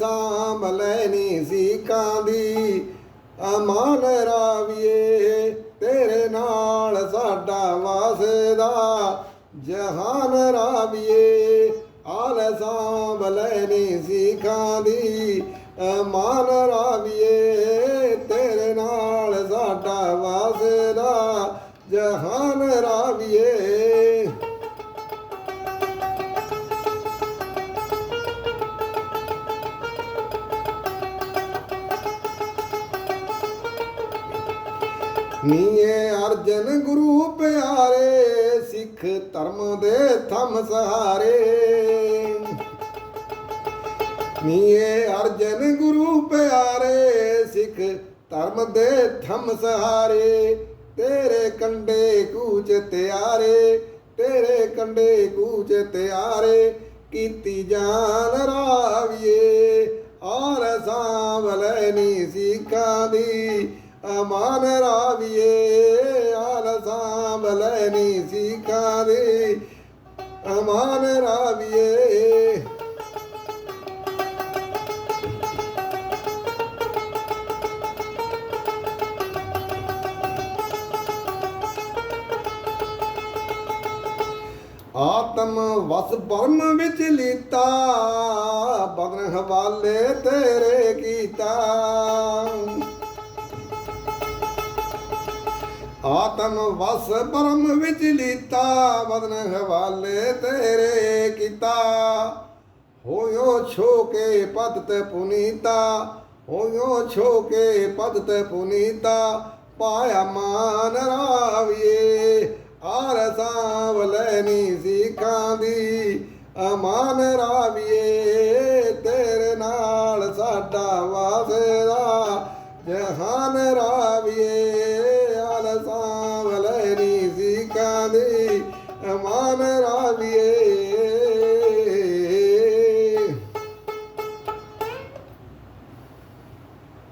ਸਾਂਭ ਲੈਣੀ ਸੀਕਾਂ ਦੀ ਅਮਾਨ ਰਾਵੀਏ, ਤੇਰੇ ਨਾਲ ਸਾਡਾ ਵਾਸਦਾ। ਜਹਾਨ ਰਾਵੀਏ, ਆਲ ਸਾਂਭ ਲੈਣੀ ਸੀਕਾਂ ਦੀ ਅਮਾਨ ਰਾਵੀਏ, ਤੇਰੇ ਨਾਲ ਸਾਡਾ ਵਾਸਦਾ। ਜਹਾਨ ਨੀਏ ਅਰਜਨ ਗੁਰੂ ਪਿਆਰੇ, ਸਿੱਖ ਧਰਮ ਦੇ ਥੰਮ ਸਹਾਰੇ। ਨੀਏ ਅਰਜਨ ਗੁਰੂ ਪਿਆਰੇ, ਸਿੱਖ ਧਰਮ ਦੇ ਥੰਮ ਸਹਾਰੇ। ਤੇਰੇ ਕੰਡੇ ਕੂਚ ਤਿਆਰੇ, ਤੇਰੇ ਕੰਡੇ ਕੂਚ ਤਿਆਰੇ, ਕੀਤੀ ਜਾਨ ਰਾਵੀਏ। ਆਰ ਸਾਂਭਲੇ ਨੀ ਸਿੱਖਾਂ ਦੀ ਅਮਾਨ ਰਾਵੀਏ, ਆਲ ਸਾਂਭਲੇ ਨੀ ਸਿੱਖਾਂ ਦੇ ਅਮਾਨ ਰਾਵੀਏ। ਆਤਮ ਵਸ ਬਰਮ ਵਿੱਚ ਲੀਤਾ ਬਦਨ ਹਵਾਲੇ ਤੇਰੇ ਕੀਤਾ। ਆਤਮ ਵਸ ਬਰਮ ਵਿੱਚ ਲੀਤਾ ਬਦਨ ਹਵਾਲੇ ਤੇਰੇ ਕੀਤਾ। ਹੋਇਓ ਛੋਕੇ ਪਦ ਤੇ ਪੁਨੀਤਾ, ਹੋਇਓ ਛੋਕੇ ਪਦ ਤੇ ਪੁਨੀਤਾ, ਪਾਇਆ ਮਾਨ ਰਾਵੀਏ। ਆਰ ਸਾਂਵਲੇ ਨੀ ਸਿੱਖਾਂ ਦੀ ਅਮਾਨ ਰਾਵੀਏ। ਤੇਰੇ ਨਾਲ ਸਾਡਾ ਵਾਸਦਾ ਜਹਾਨ ਰਾ ਆਲ ਸਾਂਵਲੇ ਨੀ ਸਿੱਖਾਂ ਦੀ ਅਮਾਨ